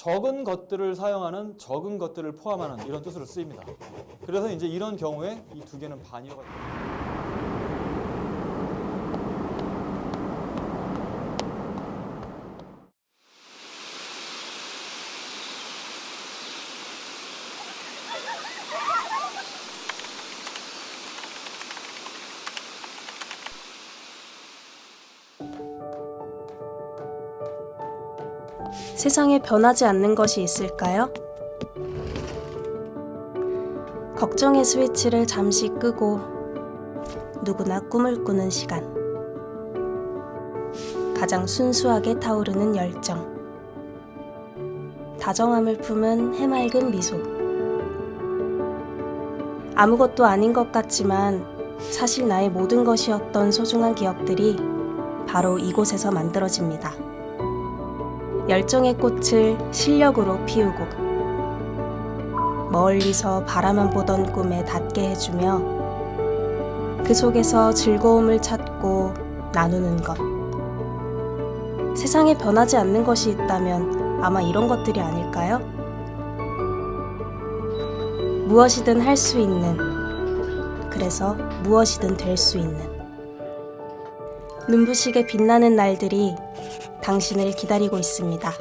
적은 것들을 사용하는 적은 것들을 포함하는 이런 뜻으로 쓰입니다. 그래서 이제 이런 경우에 이 두 개는 반이어가 세상에 변하지 않는 것이 있을까요? 걱정의 스위치를 잠시 끄고 누구나 꿈을 꾸는 시간. 가장 순수하게 타오르는 열정. 다정함을 품은 해맑은 미소. 아무것도 아닌 것 같지만 사실 나의 모든 것이었던 소중한 기억들이 바로 이곳에서 만들어집니다. 열정의 꽃을 실력으로 피우고 멀리서 바라만 보던 꿈에 닿게 해주며 그 속에서 즐거움을 찾고 나누는 것. 세상에 변하지 않는 것이 있다면 아마 이런 것들이 아닐까요? 무엇이든 할 수 있는, 그래서 무엇이든 될 수 있는. 눈부시게 빛나는 날들이 당신을 기다리고 있습니다.